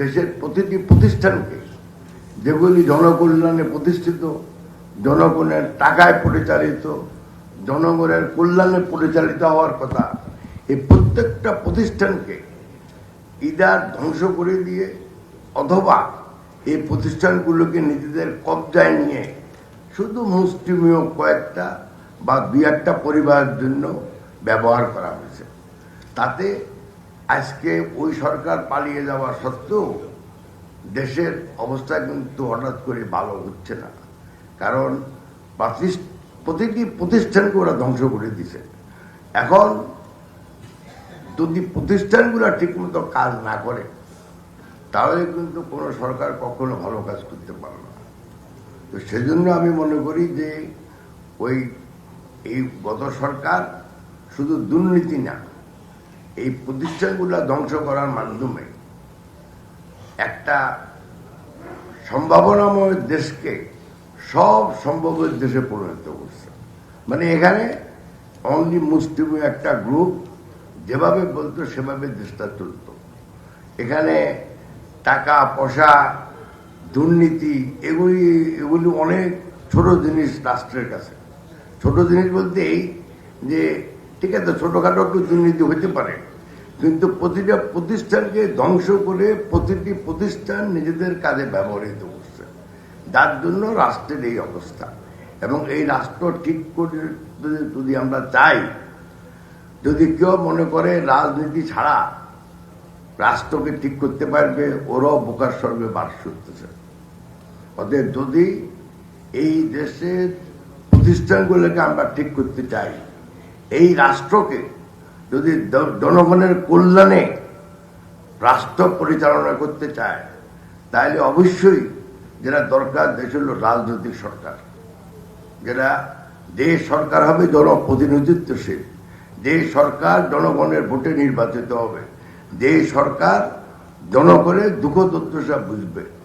দেশের প্রতিটি প্রতিষ্ঠানকে যেগুলি জনকল্যাণে প্রতিষ্ঠিত, জনগণের টাকায় পরিচালিত, জনগণের কল্যাণে পরিচালিত হওয়ার কথা, এই প্রত্যেকটা প্রতিষ্ঠানকে ইদার ধ্বংস করে দিয়ে অথবা এই প্রতিষ্ঠানগুলোকে নিজেদের কবজায় নিয়ে শুধু মুসলিমীয় কয়েকটা বা দুই একটা পরিবারের জন্য ব্যবহার করা হয়েছে। তাতে আজকে ওই সরকার পালিয়ে যাওয়া সত্ত্বেও দেশের অবস্থা কিন্তু হঠাৎ করে ভালো হচ্ছে না। কারণ প্রতিটি প্রতিষ্ঠানকে ওরা ধ্বংস করে দিছে এখন যদি প্রতিষ্ঠানগুলো ঠিকমতো কাজ না করে, তাহলে কিন্তু কোনো সরকার কখনো ভালো কাজ করতে পারে না। তো সেজন্য আমি মনে করি যে ওই, এই গত সরকার শুধু দুর্নীতি না এই প্রতিষ্ঠানগুলো ধ্বংস করার মাধ্যমে একটা সম্ভাবনাময় দেশকে সব সম্ভবের দেশে পরিণত করছে। মানে এখানে অনলি মুসলিম একটা গ্রুপ যেভাবে বলতো সেভাবে দেশটা চলতো। এখানে টাকা, পয়সা, দুর্নীতি, এগুলি এগুলি অনেক ছোট জিনিস রাষ্ট্রের কাছে। ছোট জিনিস বলতে এই যে ঠিক আছে, ছোটখাটো একটু দুর্নীতি হতে পারে। কিন্তু প্রতিটা প্রতিষ্ঠানকে ধ্বংস করে প্রতিটি প্রতিষ্ঠান নিজেদের কাজে ব্যবহৃত করছে। যার জন্য রাষ্ট্রের এই অবস্থা। এবং এই রাষ্ট্র ঠিক করে যদি- আমরা চাই, যদি কেউ মনে করে রাজনীতি ছাড়া রাষ্ট্রকে ঠিক করতে পারবে, ওরাও বোকার স্বর্গে বাস করতেছে। অতএব যদি এই দেশের প্রতিষ্ঠানগুলোকে আমরা ঠিক করতে চাই রাষ্ট্রকে যদি জনগণের কল্যাণে রাষ্ট্র পরিচালনা করতে চায়, তাহলে অবশ্যই যেটা দরকার দেশ হল রাজনৈতিক সরকার। যেটা যে সরকার হবে জনপ্রতিনিধিত্বশীল। যে সরকার জনগণের ভোটে নির্বাচিত হবে। যে সরকার জনগণের দুঃখ দুর্দশা বুঝবে।